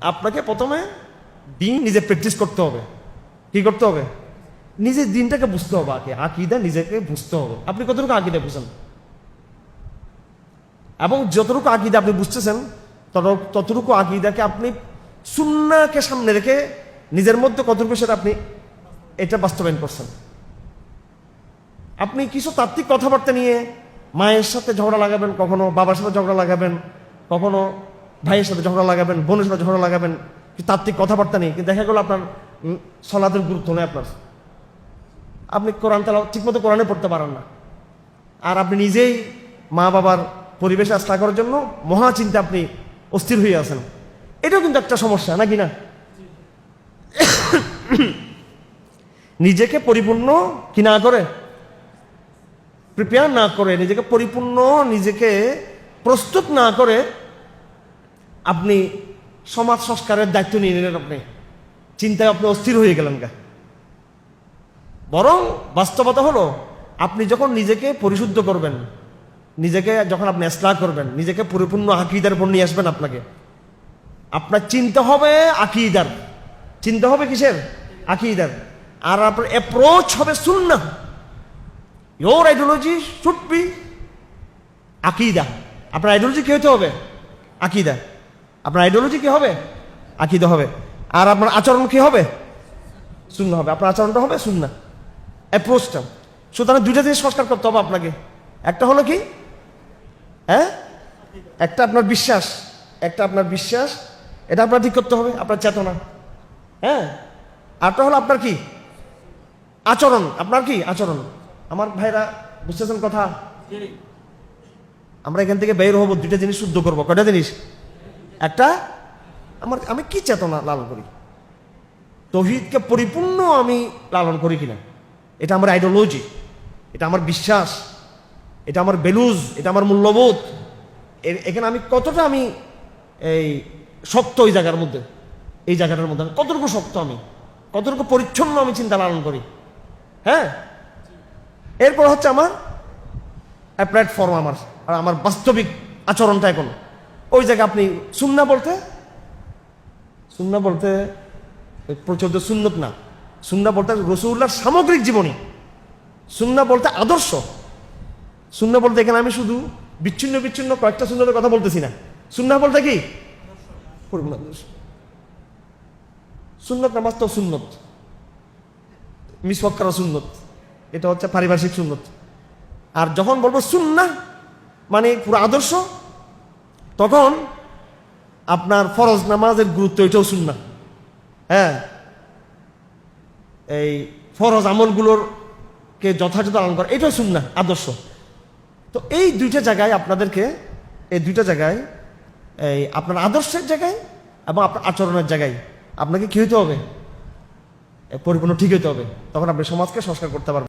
আপনাকে প্রথমে দিন নিজে প্র্যাকটিস করতে হবে। কি করতে হবে? নিজের দিনটাকে বুঝতে হবে আগে। আকিদা নিজেকে বুঝতে হবে। আপনি কতটুকু আকিদা বুঝেন? এবং যতটুকু আকিদা আপনি বুঝতেছেন, তত- ততটুকু আকিদাকে আপনি সুন্নাকে সামনে রেখে নিজের মধ্যে কতটুকু সেটা আপনি এটা বাস্তবায়ন করছেন। আপনি কিছু তাত্ত্বিক কথাবার্তা নিয়ে মায়ের সাথে ঝগড়া লাগাবেন, কখনো বাবার সাথে ঝগড়া লাগাবেন, কখনো ভাইয়ের সাথে ঝগড়া লাগাবেন, বোনের সাথে ঝগড়া লাগাবেন তাত্ত্বিক কথাবার্তা নেই, কিন্তু দেখা গেলো আপনার সলাতের গুরুত্ব নেই আপনার। আপনি কোরআন তালা ঠিকমতো কোরআনে পড়তে পারেন না। আর আপনি নিজেই মা বাবার পরিবেশে আস্থা করার জন্য মহা চিন্তা আপনি অস্থির হয়ে আছেন। এটাও কিন্তু একটা সমস্যা, নাকি না? নিজেকে পরিপূর্ণ কি না করে? প্রিপেয়ার না করে, নিজেকে পরিপূর্ণ, নিজেকে প্রস্তুত না করে আপনি সমাজ সংস্কারের দায়িত্ব নিয়ে নিলেন আপনি। চিন্তায় আপনি অস্থির হয়ে গেলেন গা। বরং বাস্তবতা হলো, আপনি যখন নিজেকে পরিশুদ্ধ করবেন, নিজেকে যখন আপনি এসলা করবেন, নিজেকে পরিপূর্ণ আকিদার উপর নিয়ে আসবেন আপনাকে। আপনার চিন্তা হবে আকিদার। চিন্তা হবে কিসের? আকিদার। আর আপনার অ্যাপ্রোচ হবে সুন্না ইয়োর আইডিওলজি শুড বি আকিদা। আপনার আইডিওলজি কি হতে হবে? আকিদা। আপনার আইডিওলজি কি হবে? আকিদা হবে। আর আপনার আচরণ কি হবে? শূন্য হবে। আপনার আচরণটা হবে শূন্য অ্যাপ্রোচটা সুতরাং দুইটা জিনিস সংস্কার করতে হবে আপনাকে। একটা হলো কি? হ্যাঁ? একটা আপনার বিশ্বাস। একটা আপনার বিশ্বাস। এটা আপনার ঠিক করতে হবে। আপনার চেতনা। হ্যাঁ? আরটা হলো আপনার কি? আচরণ। আপনার কি? আচরণ। আমার ভাইরা বুঝতেছেন কথা? আমরা এখান থেকে বের হব। দুইটা জিনিস শুদ্ধ করব। কয়টা জিনিস? একটা, আমার, আমি কি চেতনা লালন করি? তহিদকে পরিপূর্ণ আমি লালন করি কিনা? এটা আমার আইডিওলজি এটা আমার বিশ্বাস, এটা আমার বেলুজ, এটা আমার মূল্যবোধ। এখানে আমি কতটা আমি এই শক্ত ওই জায়গার মধ্যে, এই জায়গাটার মধ্যে আমি, কতটুকু শক্ত আমি, কতটুকু পরিচ্ছন্ন আমি চিন্তা লালন করি? হ্যাঁ? এরপর হচ্ছে আমার প্ল্যাটফর্ম আমার, আর আমার বাস্তবিক আচরণটা এখন। ওই জায়গায় আপনি সুন্না বলতে সুন্না বলতে প্রচলিত সুন্নত না। সুন্না বলতে রসুল্লাহর সামগ্রিক জীবনী। সুন্না বলতে আদর্শ। সুন্না বলতে এখানে আমি শুধু বিচ্ছিন্ন বিচ্ছিন্ন কয়েকটা সুন্নতের কথা বলতেছি না। সুন্না বলতে কি। সুন্নত নামাজ তো সুন্নত। মিসওয়াক করা সুন্নত। এটা হচ্ছে পারিপার্শ্বিক সুন্নত। আর যখন বলব সুন্না মানে পুরো আদর্শ তখন আপনার ফরজ নামাজের গুরুত্ব এটাও সুন্না হ্যাঁ? এই ফরজ আমলগুলোর কে যথাযথ পালন করা, এটাও সুন্না আদর্শ। তো এই দুইটা জায়গায় আপনাদেরকে, এই দুইটা জায়গায়, এই আপনার আদর্শের জায়গায় এবং আপনার আচরণের জায়গায় আপনাকে কি হইতে হবে? পরিপূর্ণ ঠিক হইতে হবে। তখন আপনি সমাজকে সংস্কার করতে পারবেন।